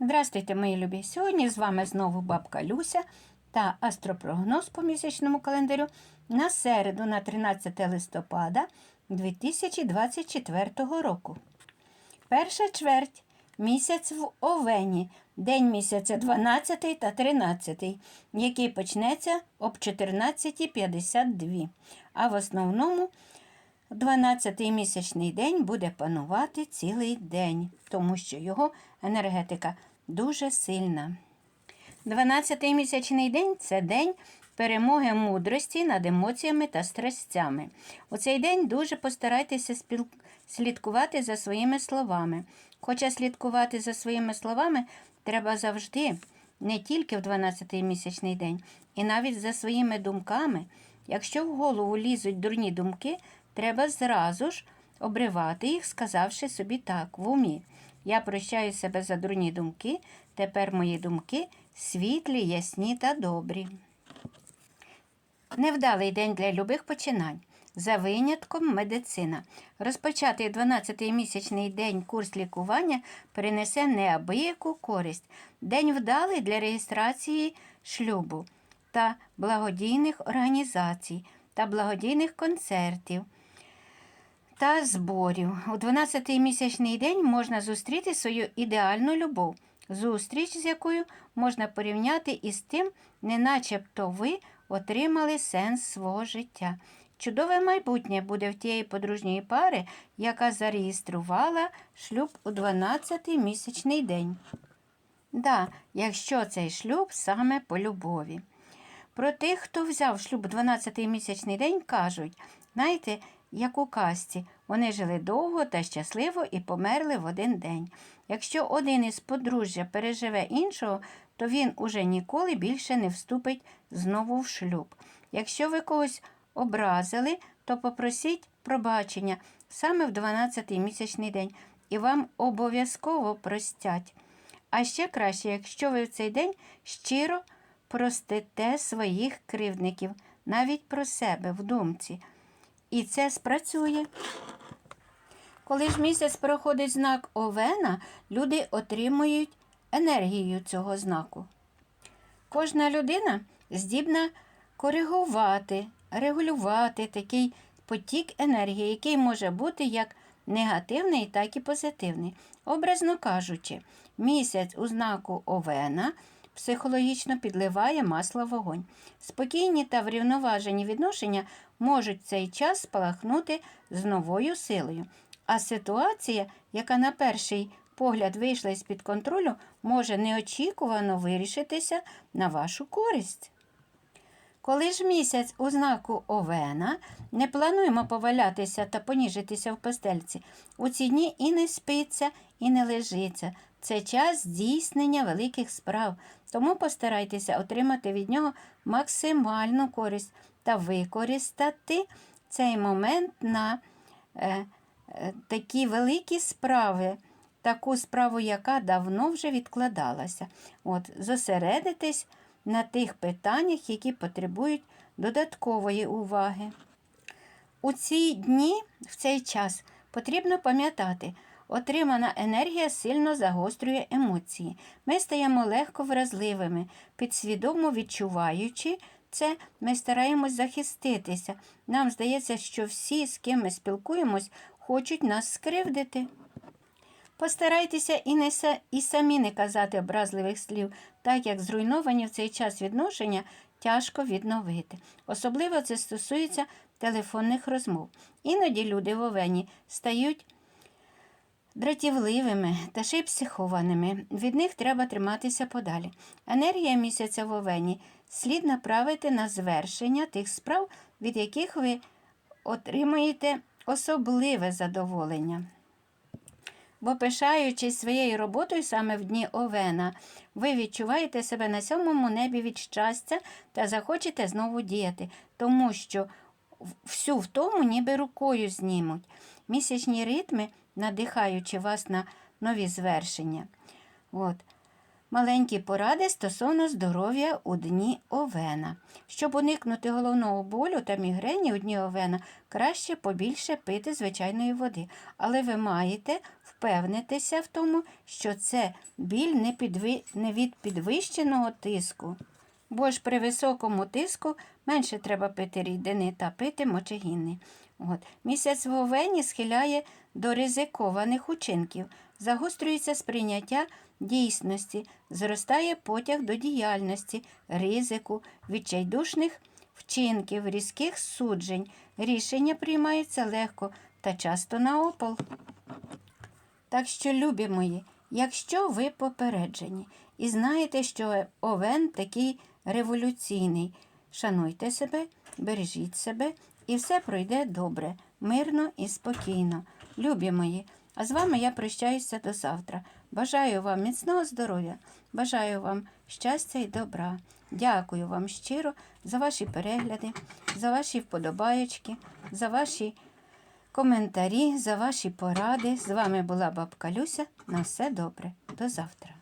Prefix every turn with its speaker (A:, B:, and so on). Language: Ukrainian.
A: Здравствуйте, мої любі! Сьогодні з вами знову бабка Люся та астропрогноз по місячному календарю на середу, на 13 листопада 2024 року. Перша чверть місяць в Овені, день місяця 12 та 13, який почнеться об 14.52, а в основному 12-й місячний день буде панувати цілий день, тому що його енергетика дуже сильна. 12-й місячний день це день перемоги мудрості над емоціями та страстями. У цей день дуже постарайтеся спіл... слідкувати за своїми словами. Хоча слідкувати за своїми словами треба завжди, не тільки в 12-й місячний день, і навіть за своїми думками. Якщо в голову лізуть дурні думки, треба зразу ж обривати їх, сказавши собі так в умі. Я прощаю себе за дурні думки, тепер мої думки світлі, ясні та добрі. Невдалий день для любих починань. За винятком медицина. Розпочатий 12-й місячний день курс лікування принесе неабияку користь. День вдалий для реєстрації шлюбу та благодійних організацій та благодійних концертів та зборів. У 12-й місячний день можна зустріти свою ідеальну любов, зустріч з якою можна порівняти із тим, неначебто ви отримали сенс свого життя. Чудове майбутнє буде в тієї подружньої пари, яка зареєструвала шлюб у 12-й місячний день. Да, якщо цей шлюб саме по любові. Про тих, хто взяв шлюб 12-й місячний день, кажуть, знаєте, як у казці, вони жили довго та щасливо і померли в один день. Якщо один із подружжя переживе іншого, то він уже ніколи більше не вступить знову в шлюб. Якщо ви когось образили, то попросіть пробачення саме в 12-й місячний день, і вам обов'язково простять. А ще краще, якщо ви в цей день щиро простите своїх кривдників, навіть про себе в думці. І це спрацює. Коли ж місяць проходить знак Овена, люди отримують енергію цього знаку. Кожна людина здібна коригувати, регулювати такий потік енергії, який може бути як негативний, так і позитивний. Образно кажучи, місяць у знаку Овена психологічно підливає масло в вогонь. Спокійні та врівноважені відношення можуть в цей час спалахнути з новою силою. А ситуація, яка на перший погляд вийшла із під контролю, може неочікувано вирішитися на вашу користь. Коли ж місяць у знаку Овена, не плануємо повалятися та поніжитися в постельці. У ці дні і не спиться, і не лежиться. Це час здійснення великих справ, тому постарайтеся отримати від нього максимальну користь та використати цей момент на е, е, такі великі справи, таку справу, яка давно вже відкладалася. От, Зосередитись на тих питаннях, які потребують додаткової уваги. У ці дні, в цей час, потрібно пам'ятати, отримана енергія сильно загострює емоції. Ми стаємо легко вразливими, підсвідомо відчуваючи це, ми стараємось захиститися. Нам здається, що всі, з ким ми спілкуємось, хочуть нас скривдити. Постарайтеся і не і самі не казати образливих слів, так як зруйновані в цей час відношення тяжко відновити. Особливо це стосується телефонних розмов. Іноді люди в овені стають дратівливими та ще й психованими. Від них треба триматися подалі. Енергія місяця в овені слід направити на звершення тих справ, від яких ви отримуєте особливе задоволення. Бо, пишаючись своєю роботою саме в дні Овена, ви відчуваєте себе на сьомому небі від щастя та захочете знову діяти, тому що всю втому ніби рукою знімуть. Місячні ритми, надихаючи вас на нові звершення. От. Маленькі поради стосовно здоров'я у дні овена. Щоб уникнути головного болю та мігрені у дні овена, краще побільше пити звичайної води. Але ви маєте впевнитися в тому, що це біль не, підви... не від підвищеного тиску. Бо ж при високому тиску менше треба пити рідини та пити мочегінний. От. Місяць в овені схиляє до ризикованих учинків, загострюється сприйняття дійсності, зростає потяг до діяльності, ризику, відчайдушних вчинків, різких суджень. Рішення приймаються легко та часто на опол. Так що, любі мої, якщо ви попереджені і знаєте, що овен такий революційний, шануйте себе, бережіть себе, і все пройде добре, мирно і спокійно. Любі мої, а з вами я прощаюся до завтра. Бажаю вам міцного здоров'я, бажаю вам щастя і добра. Дякую вам щиро за ваші перегляди, за ваші вподобаєчки, за ваші коментарі, за ваші поради. З вами була бабка Люся. На все добре. До завтра.